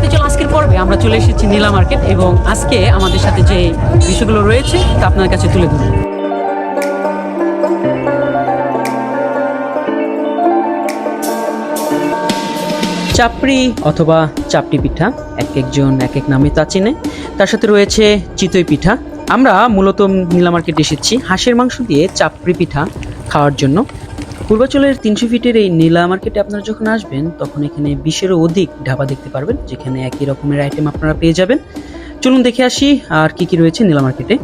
খাইতে চলো আজকের পর্বে। আমরা চলে এসেছি নীলা মার্কেট এবং আজকে আমাদের সাথে যে বিষয়গুলো রয়েছে, তা আপনার কাছে তুলে ধরবো চাপড়ি অথবা চাপটি পিঠা, এক একজন, এক এক নামে তা চেনে। তার সাথে রয়েছে চিতই পিঠা। আমরা মূলত নীলা মার্কেটে এসেছি হাঁসের মাংস দিয়ে চাপড়ি পিঠা খাওয়ার জন্য। পূর্বাচলের তিনশো ফিটের এই নীলা মার্কেটে আপনারা যখন আসবেন, তখন এখানে বিশেরও অধিক ঢাবা দেখতে পারবেন, যেখানে একই রকমের আইটেম আপনারা পেয়ে যাবেন। চলুন দেখে আসি আর কি কি রয়েছে নীলা মার্কেটে।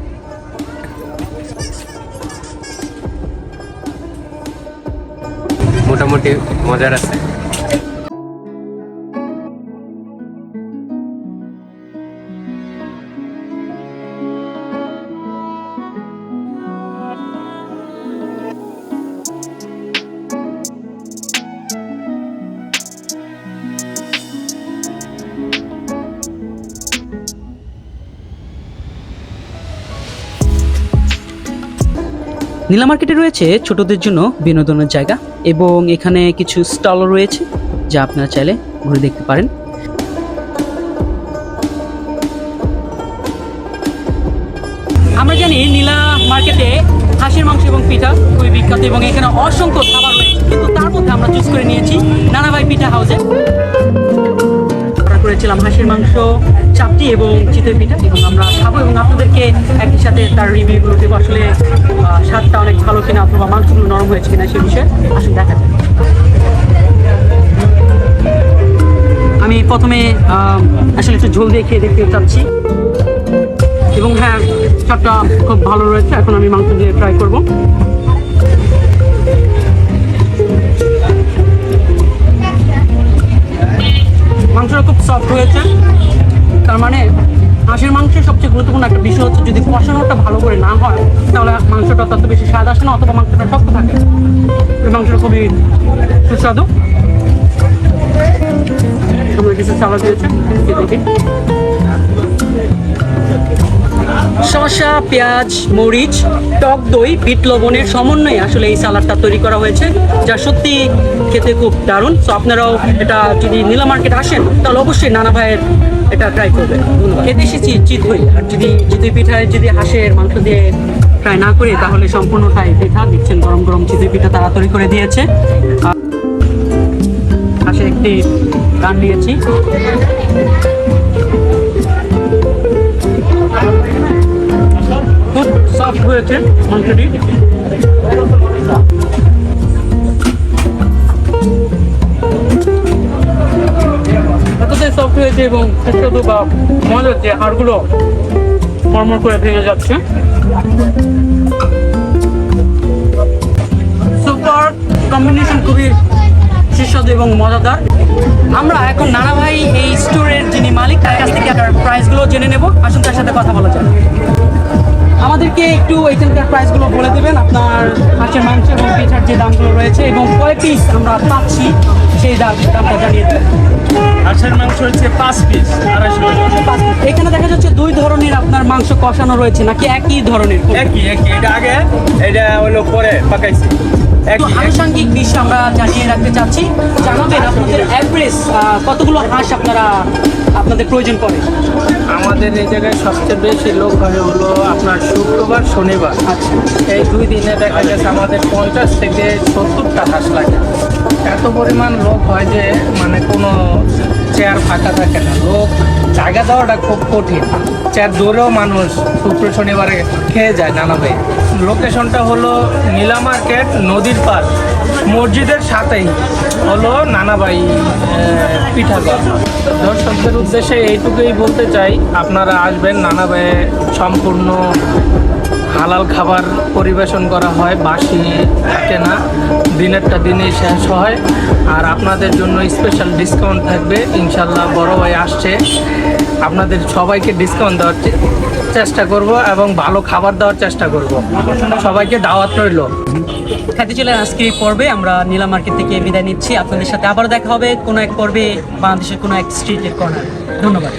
মোটামুটি মজার আছে। নীলা মার্কেটে রয়েছে ছোটদের জন্য বিনোদনের জায়গা এবং এখানে কিছু স্টলও রয়েছে যা আপনারা চাইলে ঘুরে দেখতে পারেন। আমরা জানি নীলা মার্কেটে হাঁসের মাংস এবং পিঠা খুবই বিখ্যাত এবং এখানে অসংখ্য খাবার রয়েছে। কিন্তু তার মধ্যে আমরা চুজ করে নিয়েছি নানাভাই পিঠা হাউসে অর্ডার করেছিলাম হাঁসের মাংস চাপটি এবং চিতই পিঠা, এবং আমরা খাব এবং আপনাদেরকে একই সাথে তার রিভিউগুলো দেবো। আসলে স্বাদটা অনেক ভালো কিনা অথবা মাংসগুলো নরম হয়েছে কিনা সে বিষয়ে আসলে দেখা যায় আমি প্রথমে আসলে একটু ঝোল দিয়ে খেয়ে দেখতে চাচ্ছি। এবং হ্যাঁ স্বাদটা খুব ভালো রয়েছে, এখন আমি মাংস দিয়ে ট্রাই করব। গুরুত্বপূর্ণ একটা বিষয় হচ্ছে যদি কষানোটা ভালো করে না হয়, তাহলে মাংসটা তত বেশি স্বাদ আসে না অথবা মাংসটা শক্ত থাকে। এই মাংসটা খুবই সুস্বাদু। কিছু চালা দিয়েছে। দেখি শসা, পেঁয়াজ, মরিচ, টক দই, বিট লবণের সমন্বয়ে আসলে এই সালাডটা তৈরি করা হয়েছে, যা সত্যি খেতে খুব দারুণ। তো আপনারাও এটা যদি নীলা মার্কেট আসেন, তাহলে অবশ্যই নানা ভাইয়ের এটা ট্রাই করবেন। খেতে এসেছি চিতই। আর যদি চিতই পিঠায় যদি হাঁসের মাংস দিয়ে ট্রাই না করি, তাহলে সম্পূর্ণটাই পিঠা। দিচ্ছেন গরম গরম চিতই পিঠা তাড়াতাড়ি করে দিয়েছে। পাশে একটি গান নিয়েছি সফট হয়েছে মাংসটি। এতটাই সফট হয়েছে এবং সুস্বাদু বা মজার যে হাড়গুলো মরমর করে ভেঙে যাচ্ছে। সুপার কম্বিনেশন খুবই সুস্বাদু এবং মজাদার। আমরা এখন নানা ভাই এই স্টোরের যিনি মালিক, তার কাছ থেকে আপনার প্রাইসগুলো জেনে নেব। আসুন তার সাথে কথা বলা যায় আমাদেরকে একটু এখানকার প্রাইসগুলো বলে দেবেন। আপনার হাঁসের মাংস এবং পিঠার যে দামগুলো রয়েছে এবং কয় পিস আমরা পাচ্ছি সেই দাম দামটা জানিয়ে দেবেন হাঁসের মাংস হচ্ছে পাঁচ পিস আড়াইশো টাকা। এখানে দেখা যাচ্ছে দুই ধরনের আপনার মাংস কষানো রয়েছে নাকি একই ধরনের? একই একই। এটা আগে এটা হলো পরে পাকাইছি। আনুষঙ্গিক বিষয় আমরা জানিয়ে রাখতে চাচ্ছি। জানাবেন আপনাদের অ্যাভারেজ কতগুলো হাঁস আপনারা আপনাদের প্রয়োজন পড়ে? আমাদের এই জায়গায় সবচেয়ে বেশি লোক হয় হলো আপনার শুক্রবার শনিবার। আচ্ছা। এই দুই দিনে দেখা গেছে আমাদের পঞ্চাশ থেকে সত্তরটা হাঁস লাগে। এত পরিমাণ লোক হয় যে মানে কোনো চেয়ার ফাঁকা থাকে না। লোক জায়গা দেওয়াটা খুব কঠিন। চেয়ার দৌড়েও মানুষ শুক্র শনিবারে খেয়ে যায় নানাভাবে। লোকেশনটা হলো নীলা মার্কেট, নদীর পার মসজিদের সাথেই হলো নানাবাই পিঠাগড় দর্শকদের উদ্দেশ্যে এইটুকুই বলতে চাই, আপনারা আসবেন নানাবাই সম্পূর্ণ হালাল খাবার পরিবেশন করা হয়, বাসি থাকে না দিনেরটা দিনেই শেষ হয়। আর আপনাদের জন্য স্পেশাল ডিসকাউন্ট থাকবে, ইনশাল্লাহ বড় ভাই আসছে। আপনাদের সবাইকে ডিসকাউন্ট দেওয়ার চেষ্টা করব এবং ভালো খাবার দেওয়ার চেষ্টা করব। সবাইকে দাওয়াত রইল। খাইতে চলে আজকে পর্বে আমরা নীলা মার্কেট থেকে বিদায় নিচ্ছি। আপনাদের সাথে আবার দেখা হবে কোনো এক পর্বে, বাংলাদেশের কোনো এক স্ট্রিটের কর্নার ধন্যবাদ।